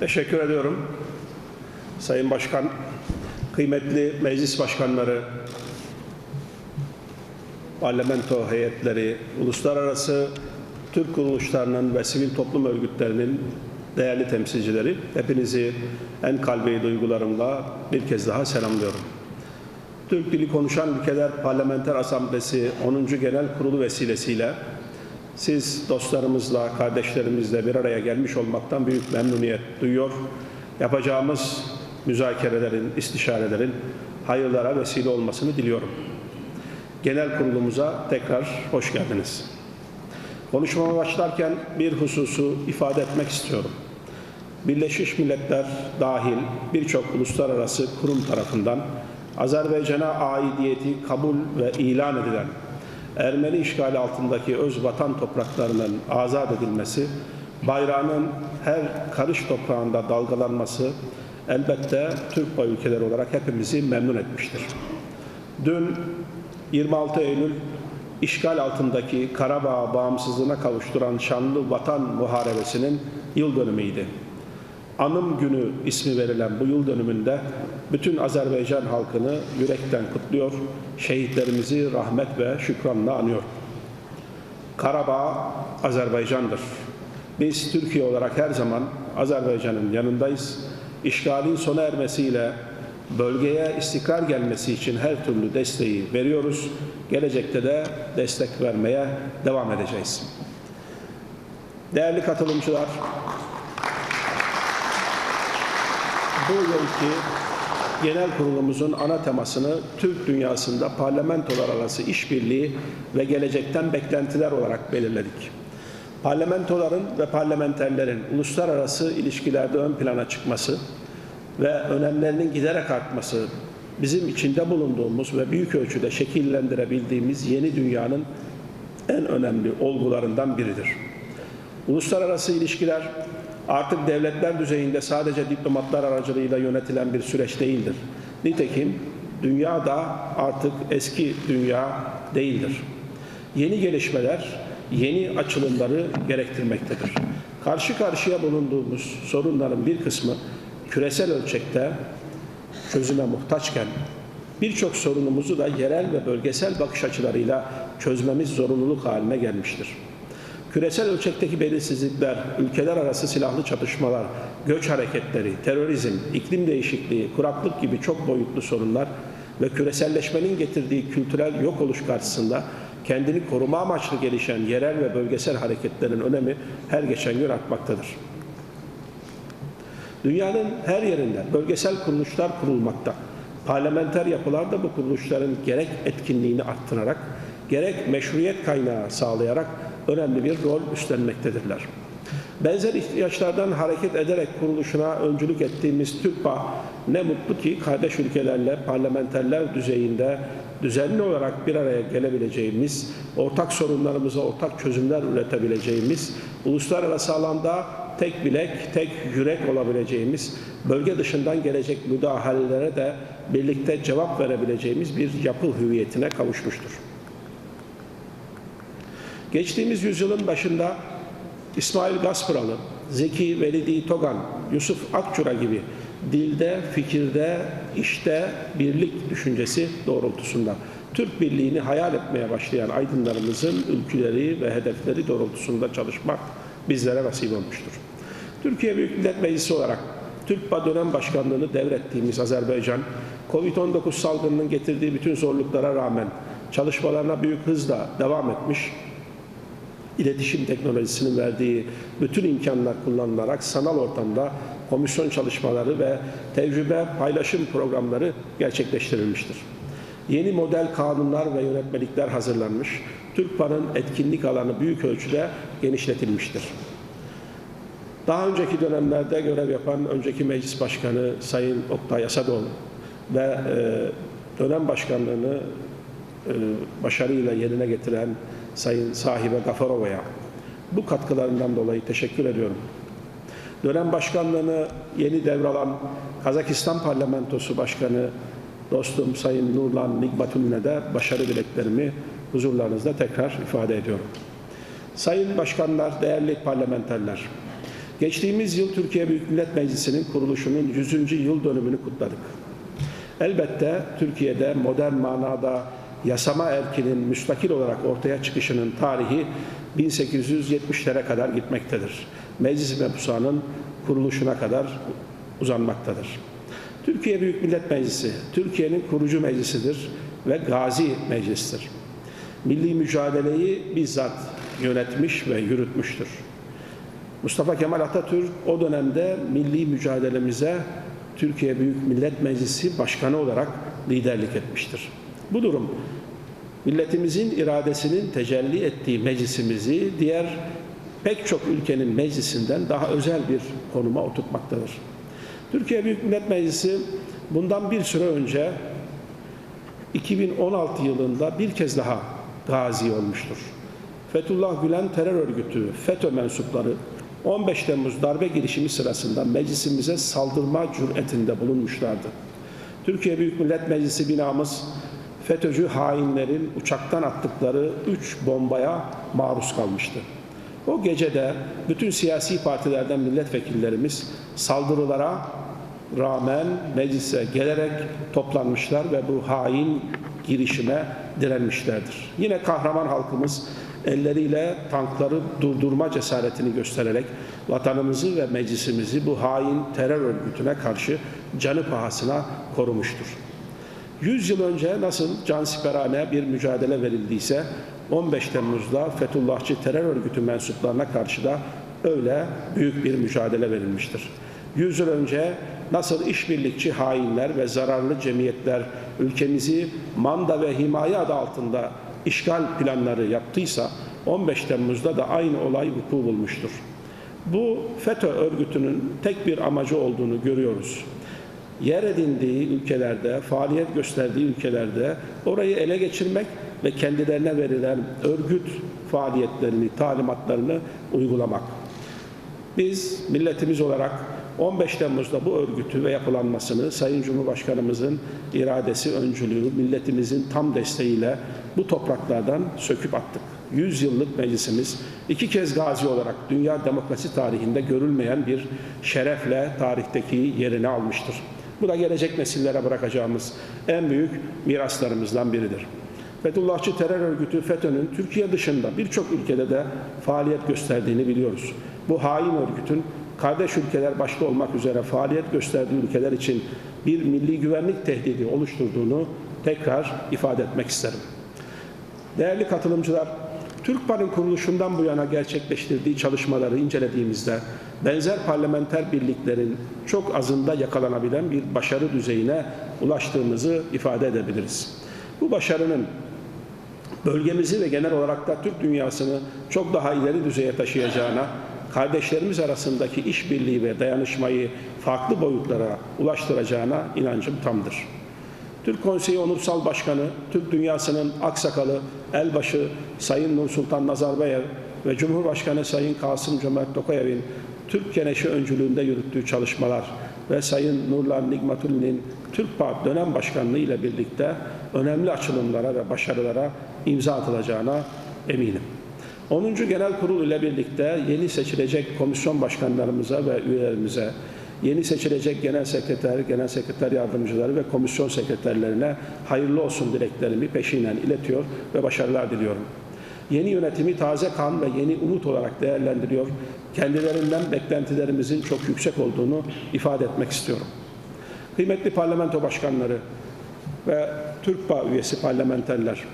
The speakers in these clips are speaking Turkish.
Teşekkür ediyorum. Sayın Başkan, kıymetli meclis başkanları, parlamento heyetleri, uluslararası Türk kuruluşlarının ve sivil toplum örgütlerinin değerli temsilcileri, hepinizi en kalbi duygularımla bir kez daha selamlıyorum. Türk Dili Konuşan Ülkeler Parlamenter Asamblesi 10. Genel Kurulu vesilesiyle siz dostlarımızla, kardeşlerimizle bir araya gelmiş olmaktan büyük memnuniyet duyuyor. Yapacağımız müzakerelerin, istişarelerin hayırlara vesile olmasını diliyorum. Genel kurulumuza tekrar hoş geldiniz. Konuşmama başlarken bir hususu ifade etmek istiyorum. Birleşmiş Milletler dahil birçok uluslararası kurum tarafından Azerbaycan'a aidiyeti kabul ve ilan edilen Ermeni işgali altındaki öz vatan topraklarının azat edilmesi, bayrağının her karış toprağında dalgalanması elbette Türk boy ülkeleri olarak hepimizi memnun etmiştir. Dün 26 Eylül işgal altındaki Karabağ bağımsızlığına kavuşturan şanlı vatan muharebesinin yıl dönümüydü. Anım Günü ismi verilen bu yıl dönümünde bütün Azerbaycan halkını yürekten kutluyor, şehitlerimizi rahmet ve şükranla anıyor. Karabağ Azerbaycan'dır. Biz Türkiye olarak her zaman Azerbaycan'ın yanındayız. İşgalin sona ermesiyle bölgeye istikrar gelmesi için her türlü desteği veriyoruz. Gelecekte de destek vermeye devam edeceğiz. Değerli katılımcılar, bu yılki genel kurulumuzun ana temasını Türk dünyasında parlamentolar arası işbirliği ve gelecekten beklentiler olarak belirledik. Parlamentoların ve parlamenterlerin uluslararası ilişkilerde ön plana çıkması ve önemlerinin giderek artması bizim içinde bulunduğumuz ve büyük ölçüde şekillendirebildiğimiz yeni dünyanın en önemli olgularından biridir. Uluslararası ilişkiler artık devletler düzeyinde sadece diplomatlar aracılığıyla yönetilen bir süreç değildir. Nitekim dünya da artık eski dünya değildir. Yeni gelişmeler, yeni açılımları gerektirmektedir. Karşı karşıya bulunduğumuz sorunların bir kısmı küresel ölçekte çözüme muhtaçken birçok sorunumuzu da yerel ve bölgesel bakış açılarıyla çözmemiz zorunluluk haline gelmiştir. Küresel ölçekteki belirsizlikler, ülkeler arası silahlı çatışmalar, göç hareketleri, terörizm, iklim değişikliği, kuraklık gibi çok boyutlu sorunlar ve küreselleşmenin getirdiği kültürel yok oluş karşısında kendini koruma amaçlı gelişen yerel ve bölgesel hareketlerin önemi her geçen gün artmaktadır. Dünyanın her yerinde bölgesel kuruluşlar kurulmakta. Parlamenter yapılar da bu kuruluşların gerek etkinliğini arttırarak, gerek meşruiyet kaynağı sağlayarak önemli bir rol üstlenmektedirler. Benzer ihtiyaçlardan hareket ederek kuruluşuna öncülük ettiğimiz TÜRKPA ne mutlu ki kardeş ülkelerle parlamenterler düzeyinde düzenli olarak bir araya gelebileceğimiz, ortak sorunlarımıza ortak çözümler üretebileceğimiz, uluslararası alanda tek bilek, tek yürek olabileceğimiz, bölge dışından gelecek müdahalelere de birlikte cevap verebileceğimiz bir yapı hüviyetine kavuşmuştur. Geçtiğimiz yüzyılın başında İsmail Gaspıralı, Zeki Velidi Togan, Yusuf Akçura gibi dilde, fikirde, işte birlik düşüncesi doğrultusunda Türk birliğini hayal etmeye başlayan aydınlarımızın ülküleri ve hedefleri doğrultusunda çalışmak bizlere nasip olmuştur. Türkiye Büyük Millet Meclisi olarak TÜRKPA dönem başkanlığını devrettiğimiz Azerbaycan, Covid-19 salgınının getirdiği bütün zorluklara rağmen çalışmalarına büyük hızla devam etmiş, iletişim teknolojisinin verdiği bütün imkanlar kullanılarak sanal ortamda komisyon çalışmaları ve tecrübe paylaşım programları gerçekleştirilmiştir. Yeni model kanunlar ve yönetmelikler hazırlanmış, TÜRKPA'nın etkinlik alanı büyük ölçüde genişletilmiştir. Daha önceki dönemlerde görev yapan önceki meclis başkanı Sayın Oktay Asadoğlu ve e, dönem başkanlığını e, başarıyla yerine getiren Sayın Sahibe Gafarova'ya bu katkılarından dolayı teşekkür ediyorum. Dönem başkanlığını yeni devralan Kazakistan Parlamentosu Başkanı dostum Sayın Nurlan Nigmatullin'e de başarı dileklerimi huzurlarınızda tekrar ifade ediyorum. Sayın başkanlar, değerli parlamenterler, Geçtiğimiz yıl Türkiye Büyük Millet Meclisi'nin kuruluşunun 100. yıl dönümünü kutladık. Elbette Türkiye'de modern manada yasama erkinin müstakil olarak ortaya çıkışının tarihi 1870'lere kadar gitmektedir. Meclis mebusanın kuruluşuna kadar uzanmaktadır. Türkiye Büyük Millet Meclisi, Türkiye'nin kurucu meclisidir ve gazi meclistir. Milli mücadeleyi bizzat yönetmiş ve yürütmüştür. Mustafa Kemal Atatürk o dönemde milli mücadelemize Türkiye Büyük Millet Meclisi Başkanı olarak liderlik etmiştir. Bu durum milletimizin iradesinin tecelli ettiği meclisimizi diğer pek çok ülkenin meclisinden daha özel bir konuma oturtmaktadır. Türkiye Büyük Millet Meclisi bundan bir süre önce 2016 yılında bir kez daha gazi olmuştur. Fethullah Gülen terör örgütü FETÖ mensupları 15 Temmuz darbe girişimi sırasında meclisimize saldırma cüretinde bulunmuşlardı. Türkiye Büyük Millet Meclisi binamız FETÖ'cü hainlerin uçaktan attıkları 3 bombaya maruz kalmıştı. O gecede bütün siyasi partilerden milletvekillerimiz saldırılara rağmen meclise gelerek toplanmışlar ve bu hain girişime direnmişlerdir. Yine kahraman halkımız elleriyle tankları durdurma cesaretini göstererek vatanımızı ve meclisimizi bu hain terör örgütüne karşı canı pahasına korumuştur. 100 yıl önce nasıl cansiperane bir mücadele verildiyse 15 Temmuz'da Fethullahçı terör örgütü mensuplarına karşı da öyle büyük bir mücadele verilmiştir. 100 yıl önce nasıl işbirlikçi hainler ve zararlı cemiyetler ülkemizi manda ve himaye adı altında işgal planları yaptıysa 15 Temmuz'da da aynı olay vuku bulmuştur. Bu FETÖ örgütünün tek bir amacı olduğunu görüyoruz. Yer edindiği ülkelerde, faaliyet gösterdiği ülkelerde orayı ele geçirmek ve kendilerine verilen örgüt faaliyetlerini, talimatlarını uygulamak. Biz milletimiz olarak 15 Temmuz'da bu örgütü ve yapılanmasını Sayın Cumhurbaşkanımızın iradesi, öncülüğü, milletimizin tam desteğiyle bu topraklardan söküp attık. 100 yıllık meclisimiz iki kez gazi olarak dünya demokrasi tarihinde görülmeyen bir şerefle tarihteki yerini almıştır. Bu da gelecek nesillere bırakacağımız en büyük miraslarımızdan biridir. Fethullahçı terör örgütü FETÖ'nün Türkiye dışında birçok ülkede de faaliyet gösterdiğini biliyoruz. Bu hain örgütün kardeş ülkeler başta olmak üzere faaliyet gösterdiği ülkeler için bir milli güvenlik tehdidi oluşturduğunu tekrar ifade etmek isterim. Değerli katılımcılar, TÜRKPAR'ın kuruluşundan bu yana gerçekleştirdiği çalışmaları incelediğimizde benzer parlamenter birliklerin çok azında yakalanabilen bir başarı düzeyine ulaştığımızı ifade edebiliriz. Bu başarının bölgemizi ve genel olarak da Türk dünyasını çok daha ileri düzeye taşıyacağına, kardeşlerimiz arasındaki işbirliği ve dayanışmayı farklı boyutlara ulaştıracağına inancım tamdır. Türk Konseyi Onursal Başkanı, Türk Dünyası'nın aksakalı, elbaşı Sayın Nursultan Nazarbayev ve Cumhurbaşkanı Sayın Kasım Cömert Tokayev'in Türk Keneşi öncülüğünde yürüttüğü çalışmalar ve Sayın Nurlan Nigmatulli'nin TÜRKPA dönem başkanlığı ile birlikte önemli açılımlara ve başarılara imza atılacağına eminim. 10. Genel Kurul ile birlikte yeni seçilecek komisyon başkanlarımıza ve üyelerimize, yeni seçilecek genel sekreter, genel sekreter yardımcıları ve komisyon sekreterlerine hayırlı olsun dileklerimi peşinen iletiyor ve başarılar diliyorum. Yeni yönetimi taze kan ve yeni umut olarak değerlendiriyor. Kendilerinden beklentilerimizin çok yüksek olduğunu ifade etmek istiyorum. Kıymetli parlamento başkanları ve TÜRKPA üyesi parlamenterler,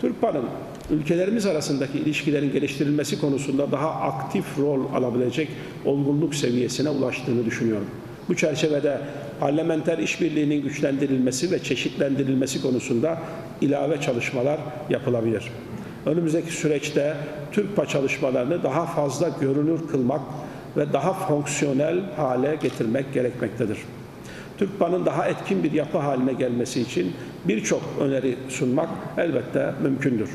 TÜRKPA'nın ülkelerimiz arasındaki ilişkilerin geliştirilmesi konusunda daha aktif rol alabilecek olgunluk seviyesine ulaştığını düşünüyorum. Bu çerçevede parlamenter işbirliğinin güçlendirilmesi ve çeşitlendirilmesi konusunda ilave çalışmalar yapılabilir. Önümüzdeki süreçte TÜRKPA çalışmalarını daha fazla görünür kılmak ve daha fonksiyonel hale getirmek gerekmektedir. TÜRKPA'nın daha etkin bir yapı haline gelmesi için birçok öneri sunmak elbette mümkündür.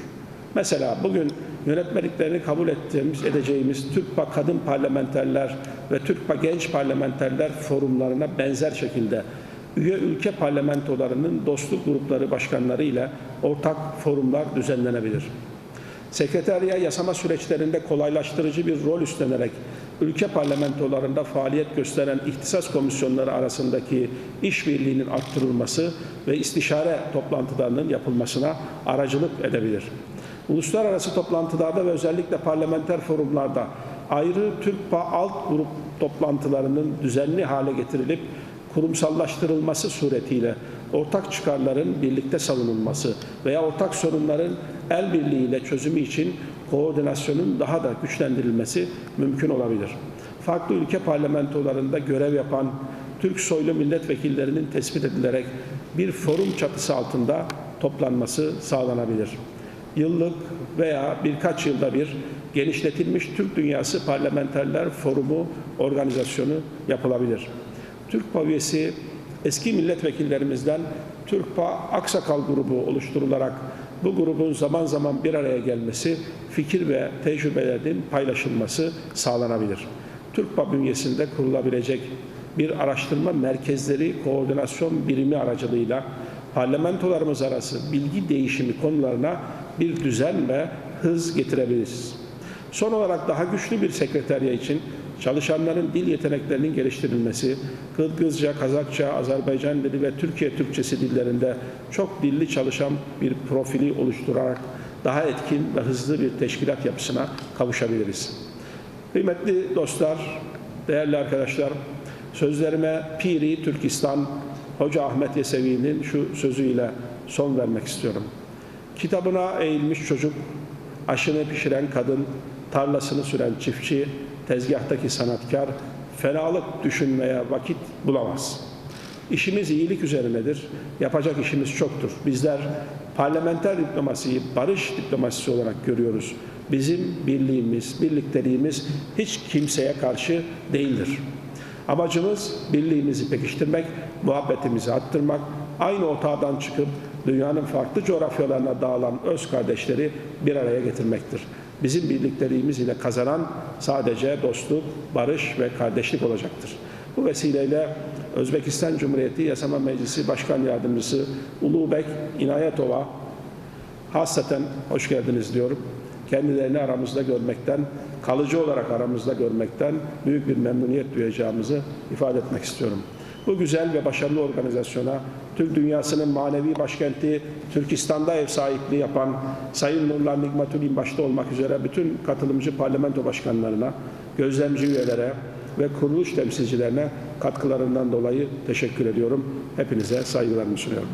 Mesela bugün yönetmeliklerini kabul ettiğimiz, edeceğimiz TÜRKPA Kadın Parlamenterler ve TÜRKPA Genç Parlamenterler forumlarına benzer şekilde üye ülke parlamentolarının dostluk grupları başkanları ile ortak forumlar düzenlenebilir. Sekreteriya yasama süreçlerinde kolaylaştırıcı bir rol üstlenerek ülke parlamentolarında faaliyet gösteren ihtisas komisyonları arasındaki işbirliğinin arttırılması ve istişare toplantılarının yapılmasına aracılık edebilir. Uluslararası toplantılarda ve özellikle parlamenter forumlarda ayrı TÜRKPA alt grup toplantılarının düzenli hale getirilip kurumsallaştırılması suretiyle ortak çıkarların birlikte savunulması veya ortak sorunların el birliğiyle çözümü için koordinasyonun daha da güçlendirilmesi mümkün olabilir. Farklı ülke parlamentolarında görev yapan Türk soylu milletvekillerinin tespit edilerek bir forum çatısı altında toplanması sağlanabilir. Yıllık veya birkaç yılda bir genişletilmiş Türk Dünyası Parlamenterler Forumu organizasyonu yapılabilir. TÜRKPA üyesi eski milletvekillerimizden TÜRKPA Aksakal grubu oluşturularak bu grubun zaman zaman bir araya gelmesi, fikir ve tecrübelerin paylaşılması sağlanabilir. TÜRKPA bünyesinde kurulabilecek bir araştırma merkezleri koordinasyon birimi aracılığıyla parlamentolarımız arası bilgi değişimi konularına bir düzen ve hız getirebiliriz. Son olarak daha güçlü bir sekreterya için çalışanların dil yeteneklerinin geliştirilmesi, Kırgızca, Kazakça, Azerbaycan dili ve Türkiye Türkçesi dillerinde çok dilli çalışan bir profili oluşturarak daha etkin ve hızlı bir teşkilat yapısına kavuşabiliriz. Kıymetli dostlar, değerli arkadaşlar, sözlerime Piri Türkistan Hoca Ahmet Yesevi'nin şu sözüyle son vermek istiyorum. Kitabına eğilmiş çocuk, aşını pişiren kadın, tarlasını süren çiftçi, tezgahtaki sanatkar, fenalık düşünmeye vakit bulamaz. İşimiz iyilik üzerinedir. Yapacak işimiz çoktur. Bizler parlamenter diplomasiyi barış diplomasisi olarak görüyoruz. Bizim birliğimiz, birlikteliğimiz hiç kimseye karşı değildir. Amacımız birliğimizi pekiştirmek, muhabbetimizi arttırmak, aynı otağdan çıkıp dünyanın farklı coğrafyalarına dağılan öz kardeşleri bir araya getirmektir. Bizim birlikteliğimiz ile kazanan sadece dostluk, barış ve kardeşlik olacaktır. Bu vesileyle Özbekistan Cumhuriyeti Yasama Meclisi Başkan Yardımcısı Ulubek İnayetova hasreten hoş geldiniz diyorum. Kendilerini aramızda görmekten, kalıcı olarak aramızda görmekten büyük bir memnuniyet duyacağımızı ifade etmek istiyorum. Bu güzel ve başarılı organizasyona Türk dünyasının manevi başkenti Türkistan'da ev sahipliği yapan Sayın Nurlan Nigmatulin başta olmak üzere bütün katılımcı parlamento başkanlarına, gözlemci üyelere ve kuruluş temsilcilerine katkılarından dolayı teşekkür ediyorum. Hepinize saygılarımı sunuyorum.